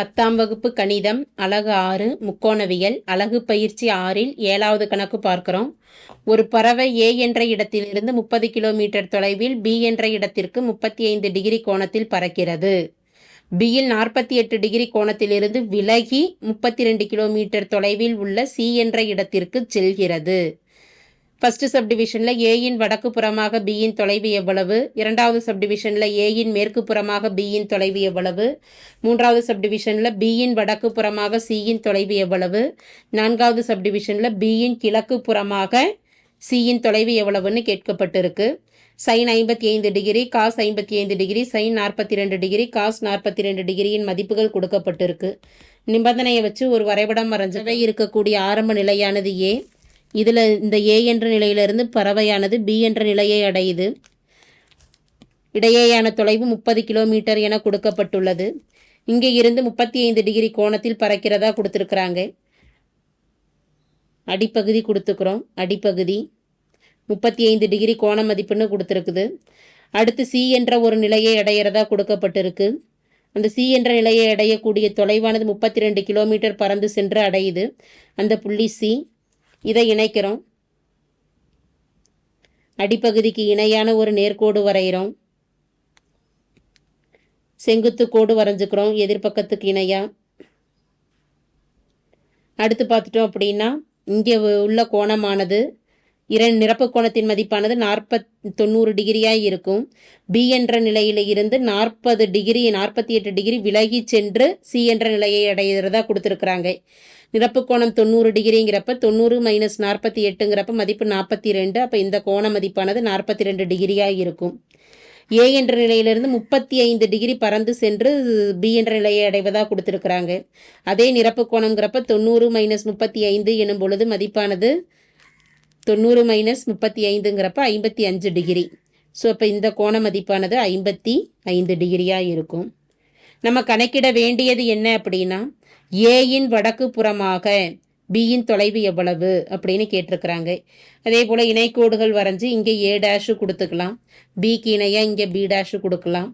பத்தாம் வகுப்பு கணிதம் அலகு ஆறு முக்கோணவியல் அழகு பயிற்சி ஆறில் ஏழாவது கணக்கு பார்க்கிறோம். ஒரு பறவை ஏ என்ற இடத்திலிருந்து முப்பது கிலோமீட்டர் தொலைவில் பி என்ற இடத்திற்கு முப்பத்தி ஐந்து டிகிரி கோணத்தில் பறக்கிறது. பியில் நாற்பத்தி எட்டு டிகிரி கோணத்திலிருந்து விலகி முப்பத்தி ரெண்டு கிலோமீட்டர் தொலைவில் உள்ள சி என்ற இடத்திற்கு செல்கிறது. ஃபர்ஸ்ட் சப்டிவிஷனில் ஏயின் வடக்கு புறமாக பியின் தொலைவு எவ்வளவு? இரண்டாவது சப்டிவிஷனில் ஏயின் மேற்கு புறமாக பியின் தொலைவு எவ்வளவு? மூன்றாவது சப்டிவிஷனில் பியின் வடக்கு புறமாக சியின் தொலைவு எவ்வளவு? நான்காவது சப்டிவிஷனில் பியின் கிழக்கு புறமாக சியின் தொலைவு எவ்வளவுன்னு கேட்கப்பட்டிருக்கு. சைன் ஐம்பத்தி ஐந்து டிகிரி காஸ் ஐம்பத்தி ஐந்து டிகிரி சைன் நாற்பத்தி ரெண்டு டிகிரி காஸ் நாற்பத்தி ரெண்டு டிகிரியின் மதிப்புகள் கொடுக்கப்பட்டிருக்கு. நிபந்தனையை வச்சு ஒரு வரைபடம் வரைஞ்சவை இருக்கக்கூடிய ஆரம்ப நிலையானது ஏ இதில் இந்த ஏ என்ற நிலையிலிருந்து பறவையானது பி என்ற நிலையை அடையுது. இடையேயான தொலைவு முப்பது கிலோமீட்டர் என கொடுக்கப்பட்டுள்ளது. இங்கே இருந்து முப்பத்தி ஐந்து டிகிரி கோணத்தில் பறக்கிறதா கொடுத்துருக்குறாங்க. அடிப்பகுதி கொடுத்துக்கிறோம். அடிப்பகுதி முப்பத்தி ஐந்து டிகிரி கோண மதிப்புன்னு கொடுத்துருக்குது. அடுத்து சி என்ற ஒரு நிலையை அடையிறதா கொடுக்கப்பட்டிருக்கு. அந்த சி என்ற நிலையை அடையக்கூடிய தொலைவானது முப்பத்தி ரெண்டு கிலோமீட்டர் பறந்து சென்று அடையுது. அந்த புள்ளி சி இதை இணைக்கிறோம். அடிப்பகுதிக்கு இணையான ஒரு நேர்கோடு வரைகிறோம். செங்குத்து கோடு வரைஞ்சுக்கிறோம் எதிர்பக்கத்துக்கு இணையாக அடுத்து பார்த்துட்டோம் அப்படின்னா இங்கே உள்ள கோணமானது இரண்டு நிரப்பு கோணத்தின் மதிப்பானது நாற்பத் தொண்ணூறு டிகிரியாக இருக்கும். பி என்ற நிலையில இருந்து நாற்பது டிகிரி நாற்பத்தி எட்டு டிகிரி விலகி சென்று சி என்ற நிலையை அடைகிறதா கொடுத்துருக்குறாங்க. நிரப்பு கோணம் தொண்ணூறு டிகிரிங்கிறப்ப தொண்ணூறு மைனஸ் நாற்பத்தி எட்டுங்கிறப்ப மதிப்பு நாற்பத்தி ரெண்டு அப்போ இந்த கோண மதிப்பானது நாற்பத்தி ரெண்டு டிகிரியாக இருக்கும். ஏ என்ற நிலையிலிருந்து முப்பத்தி ஐந்து டிகிரி பறந்து சென்று பி என்ற நிலையை அடைவதாக கொடுத்துருக்குறாங்க. அதே நிரப்பு கோணங்கிறப்ப தொண்ணூறு மைனஸ் முப்பத்தி ஐந்து எனும் பொழுது மதிப்பானது தொண்ணூறு மைனஸ் முப்பத்தி ஐந்துங்கிறப்ப ஐம்பத்தி அஞ்சு டிகிரி ஸோ அப்போ இந்த கோண மதிப்பானது ஐம்பத்தி ஐந்து டிகிரியாக இருக்கும். நம்ம கணக்கிட வேண்டியது என்ன அப்படின்னா ஏயின் வடக்கு புறமாக பியின் தொலைவு எவ்வளவு அப்படின்னு கேட்டிருக்கிறாங்க. அதே போல் இணைக்கோடுகள் வரைஞ்சி இங்கே ஏ டேஷு கொடுத்துக்கலாம். பிக்கு இணையாக இங்கே பி டேஷு கொடுக்கலாம்.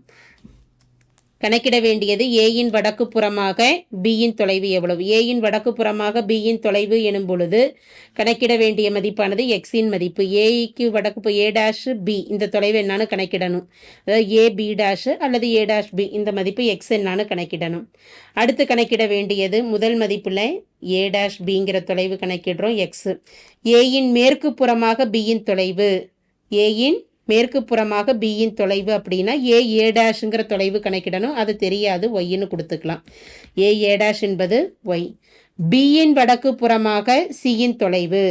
கணக்கிட வேண்டியது ஏயின் வடக்கு புறமாக பியின் தொலைவு எவ்வளவு? ஏயின் வடக்கு புறமாக பியின் தொலைவு எனும் பொழுது கணக்கிட வேண்டிய மதிப்பானது எக்ஸின் மதிப்பு. ஏக்கு வடக்கு ஏ டேஷ் பி இந்த தொலைவு என்னான்னு கணக்கிடணும். அதாவது ஏ பி டேஷ் அல்லது ஏ டேஷ் பி இந்த மதிப்பு எக்ஸ் என்னான்னு கணக்கிடணும். அடுத்து கணக்கிட வேண்டியது முதல் மதிப்பில் ஏ டேஷ் பிங்கிற தொலைவு கணக்கிடுறோம் எக்ஸு ஏயின் மேற்கு புறமாக பியின் தொலைவு. ஏயின் மேற்கு புறமாக பியின் தொலைவு அப்படின்னா ஏ ஏ டேஷுங்கிற தொலைவு கணக்கிடணும். அது தெரியாது. ஒய்ன்னு கொடுத்துக்கலாம். ஏ ஏ டேஷ் என்பது ஒய் பியின் வடக்கு புறமாக சியின் தொலைவு.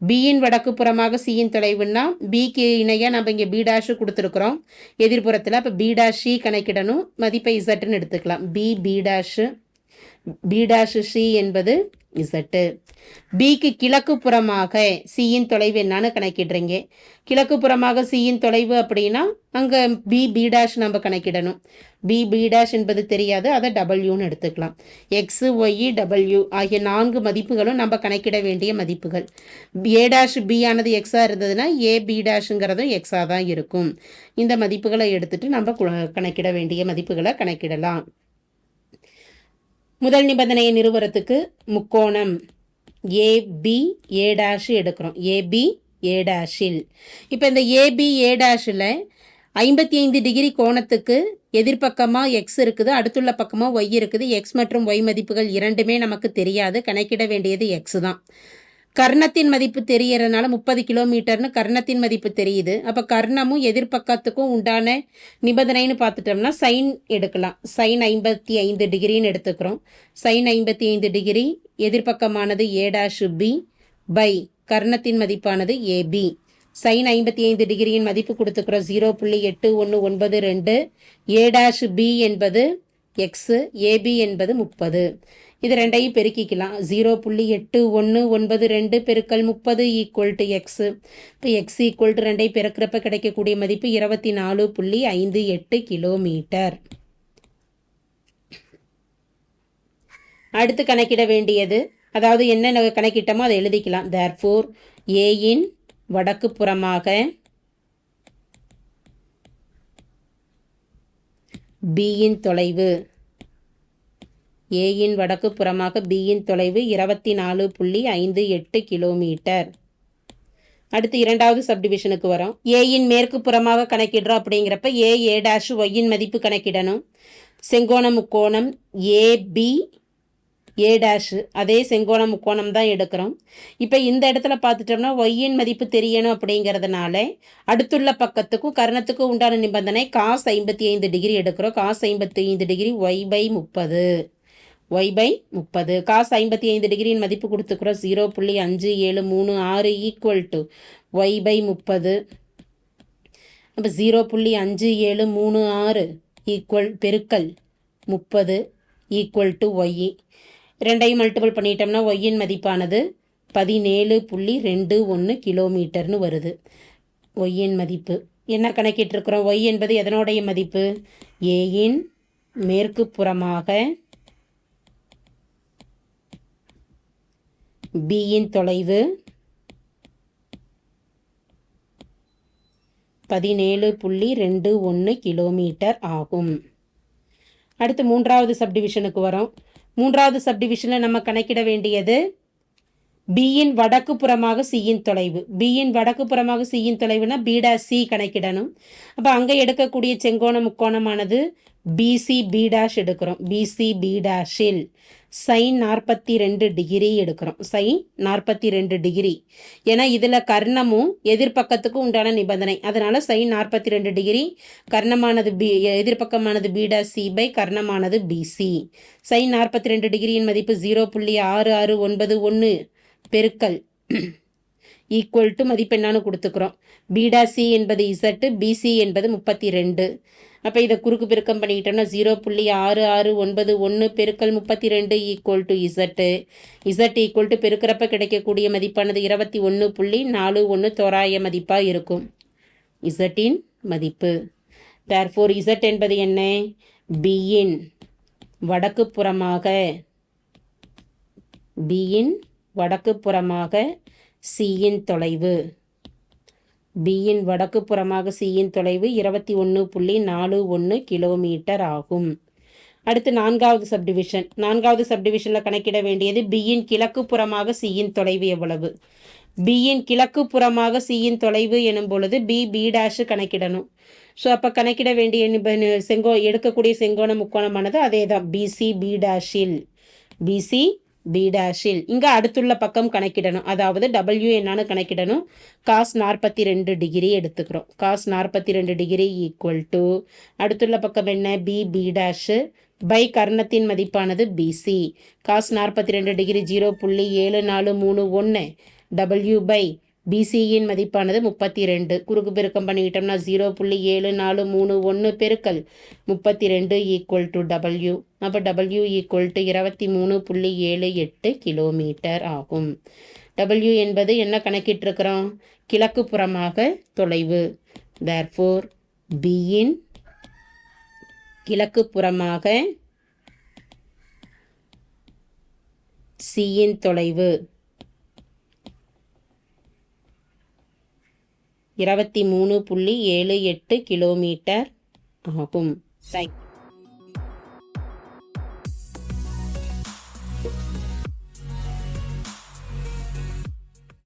பியின் வடக்கு புறமாக சியின் தொலைவுன்னா பிக்கு இணையாக நம்ம இங்கே பி டேஷு கொடுத்துருக்குறோம். எதிர்ப்புறத்தில் அப்போ பி டேஷ் சி e கணக்கிடணும். மதிப்பை இசட்டுன்னு எடுத்துக்கலாம். B B dash B dash C என்பது இசட்டு பிக்கு கிழக்கு புறமாக சியின் தொலைவு என்னன்னு கணக்கிடுறீங்க. கிழக்கு புறமாக சியின் தொலைவு அப்படின்னா அங்கே பி பி டேஷ் நம்ம கணக்கிடணும். பி பி டேஷ் என்பது தெரியாது அதை டபுள்யூன்னு எடுத்துக்கலாம். எக்ஸு ஒய் டபுள்யூ ஆகிய நான்கு மதிப்புகளும் நம்ம கணக்கிட வேண்டிய மதிப்புகள். ஏ டேஷ் பி ஆனது எக்ஸாக இருந்ததுன்னா ஏ பி டேஷுங்கிறதும் எக்ஸாக தான் இருக்கும். இந்த மதிப்புகளை எடுத்துட்டு நம்ம கு- கணக்கிட வேண்டிய மதிப்புகளை கணக்கிடலாம். முதல் நிபந்தனையை நிறுவனத்துக்கு முக்கோணம். ஏபி ஏ டேஷ் எடுக்கிறோம். ஏபி ஏ டேஷில் இப்போ இந்த ஏபி ஏ டேஷில் ஐம்பத்தி ஐந்து டிகிரி கோணத்துக்கு எதிர்பக்கமாக எக்ஸ் இருக்குது அடுத்துள்ள பக்கமாக ஒய் இருக்குது. எக்ஸ் மற்றும் ஒய் மதிப்புகள் இரண்டுமே நமக்கு தெரியாது. கணக்கிட வேண்டியது எக்ஸ் தான். கர்ணத்தின் மதிப்பு தெரியறதுனால முப்பது கிலோமீட்டர்னு கர்ணத்தின் மதிப்பு தெரியுது. அப்போ கர்ணமும் எதிர்பக்கத்துக்கும் உண்டான நிபந்தனைன்னு பார்த்துட்டோம்னா சைன் எடுக்கலாம். சைன் ஐம்பத்தி ஐந்து டிகிரின்னு எடுத்துக்கிறோம். சைன் ஐம்பத்தி ஐந்து டிகிரி எதிர்பக்கமானது ஏ டேஷ் பி பை கர்ணத்தின் மதிப்பானது ஏபி சைன் ஐம்பத்தி ஐந்து டிகிரியின் மதிப்பு கொடுத்துக்கிறோம். ஜீரோ புள்ளி எட்டு ஒன்று ஒன்பது ரெண்டு. ஏ டேஷ் பி என்பது எக்ஸு ஏபி என்பது முப்பது. இது ரெண்டையும் பெருக்கிக்கலாம். ஜீரோ புள்ளி எட்டு ஒன்று ஒன்பது ரெண்டு பெருக்கல் முப்பது ஈக்குவல் டு எக்ஸு இப்போ எக்ஸ் ஈக்குவல் டு ரெண்டையும் பெருக்கிறப்ப கிடைக்கக்கூடிய மதிப்பு இருபத்தி நாலு புள்ளி ஐந்து எட்டு கிலோமீட்டர் அடுத்து கணக்கிட வேண்டியது அதாவது என்ன கணக்கிட்டமோ கணக்கிட்டோமோ அதை எழுதிக்கலாம். தேர்ஃபோர் ஏயின் வடக்கு புறமாக பியின் தொலைவு. ஏயின் வடக்கு புறமாக பியின் தொலைவு இருபத்தி நாலு புள்ளி ஐந்து எட்டு கிலோமீட்டர். அடுத்து இரண்டாவது சப்டிவிஷனுக்கு வரோம். ஏயின் மேற்கு புறமாக கணக்கிடுறோம் அப்படிங்கிறப்ப ஏ ஏ டேஷ் ஒய்யின் மதிப்பு கணக்கிடணும். செங்கோண முக்கோணம் ஏபி ஏ டேஷு அதே செங்கோண முக்கோணம் தான் எடுக்கிறோம். இப்போ இந்த இடத்துல பார்த்துட்டோம்னா ஒய்யின் மதிப்பு தெரியணும் அப்படிங்கிறதுனால அடுத்துள்ள பக்கத்துக்கும் கர்ணத்துக்கும் உண்டான நிபந்தனை காஸ் ஐம்பத்தி ஐந்து டிகிரி எடுக்கிறோம். காஸ் ஐம்பத்தி ஐந்து டிகிரி ஒய் பை முப்பது. ஒய் பை முப்பது. காசு ஐம்பத்தி ஐந்து டிகிரியின் மதிப்பு கொடுத்துக்கிறோம். ஜீரோ புள்ளி அஞ்சு ஏழு மூணு ஆறு ஈக்குவல் டு ஒய் பை முப்பது. அப்போ ஜீரோ புள்ளி அஞ்சு ஏழு மூணு ஆறு ஈக்குவல் பெருக்கல் முப்பது ஈக்குவல் டு ஒய் ரெண்டையும் மல்டிபிள் பண்ணிட்டோம்னா ஒய்யின் மதிப்பானது பதினேழு புள்ளி ரெண்டு ஒன்று கிலோமீட்டர்னு வருது. ஒய்யின் மதிப்பு. என்ன கணக்கிட்டிருக்கிறோம்? ஒய் என்பது எதனுடைய மதிப்பு? ஏயின் மேற்கு புறமாக பியின் தொலைவு பதினேழு புள்ளி ரெண்டு ஒன்று கிலோமீட்டர் ஆகும். அடுத்து மூன்றாவது சப்டிவிஷனுக்கு வரோம். மூன்றாவது சப்டிவிஷனில் நம்ம கணக்கிட வேண்டியது பியின் வடக்கு புறமாக சியின் தொலைவு. பியின் வடக்கு புறமாக சியின் தொலைவுனா பீடா சி கணக்கிடணும். அப்போ அங்கே எடுக்கக்கூடிய செங்கோண முக்கோணமானது பிசி பீடாஷ் எடுக்கிறோம். பிசி பீடாஷில் சைன் நாற்பத்தி ரெண்டு டிகிரி எடுக்கிறோம். சைன் நாற்பத்தி ரெண்டு டிகிரி. ஏன்னா இதில் கர்ணமும் எதிர்பக்கத்துக்கும் உண்டான நிபந்தனை. அதனால் சைன் நாற்பத்தி ரெண்டு டிகிரி கர்ணமானது பி எதிர்பக்கமானது பீடா சி பை கர்ணமானது பிசி சைன் நாற்பத்தி ரெண்டு டிகிரியின் மதிப்பு ஜீரோ புள்ளி ஆறு ஆறு ஒன்பது ஒன்று பெருக்கல். ஈக்குவல் டு மதிப்பு என்னன்னு கொடுத்துக்கிறோம் பீடா சி என்பது இசட்டு பிசி என்பது முப்பத்தி ரெண்டு அப்போ இதை குறுக்கு பெருக்கம் பண்ணிக்கிட்டோம்னா ஜீரோ புள்ளி ஆறு ஆறு ஒன்பது ஒன்று பெருக்கல் முப்பத்தி ரெண்டு equal to Z Z equal to பெருக்கிறப்ப கிடைக்கக்கூடிய மதிப்பானது இருபத்தி ஒன்று புள்ளி நாலு ஒன்று தோராய மதிப்பாக இருக்கும். இசட்டின் மதிப்பு. தேர்ஃபோர் இசட் என்பது என்ன? பியின் வடக்கு புறமாக. பியின் வடக்கு புறமாக சியின் தொலைவு. பியின் வடக்கு புறமாக சியின் தொலைவு இருபத்தி ஒன்று புள்ளி நாலு ஒன்று கிலோமீட்டர் ஆகும். அடுத்து நான்காவது சப்டிவிஷன் நான்காவது சப்டிவிஷனில் கணக்கிட வேண்டியது பியின் கிழக்கு புறமாக சியின் தொலைவு எவ்வளவு? பியின் கிழக்கு புறமாக சியின் தொலைவு எனும் பொழுது பி பி டேஷு கணக்கிடணும். ஸோ அப்போ கணக்கிட வேண்டிய செங்கோ எடுக்கக்கூடிய செங்கோண முக்கோணமானது அதே தான் பிசி பி டேஷில் பிசி பி டேஷில் இங்கே அடுத்துள்ள பக்கம் கணக்கிடணும். அதாவது டபிள்யூ என்னான்னு கணக்கிடணும். காஸ் நாற்பத்தி ரெண்டு டிகிரி எடுத்துக்கிறோம். காஸ் நாற்பத்தி ரெண்டு டிகிரி ஈக்குவல் டு அடுத்துள்ள பக்கம் என்ன? பி பி டேஷு பை கர்ணத்தின் மதிப்பானது பிசி காஸ் நாற்பத்தி ரெண்டு டிகிரி ஜீரோ புள்ளி ஏழு நாலு மூணு ஒன்று டபிள்யூ பை பிசியின் மதிப்பானது முப்பத்தி ரெண்டு குறுக்கு பெருக்கம் பண்ணிக்கிட்டோம்னா ஜீரோ புள்ளி ஏழு நாலு மூணு ஒன்று பெருக்கல். முப்பத்தி ரெண்டு ஈக்குவல் டு டபிள்யூ அப்போ டபிள்யூ ஈக்குவல் டு இருபத்தி மூணு புள்ளி ஏழு எட்டு கிலோமீட்டர் ஆகும். டபிள்யூ என்பது என்ன கணக்கிட்டிருக்கிறோம்? கிழக்கு புறமாக தொலைவு. தேர்ஃபோர் பியின் கிழக்கு புறமாக சியின் தொலைவு. இருபத்தி மூணு புள்ளி ஏழு எட்டு கிலோமீட்டர் ஆகும். தேங்க்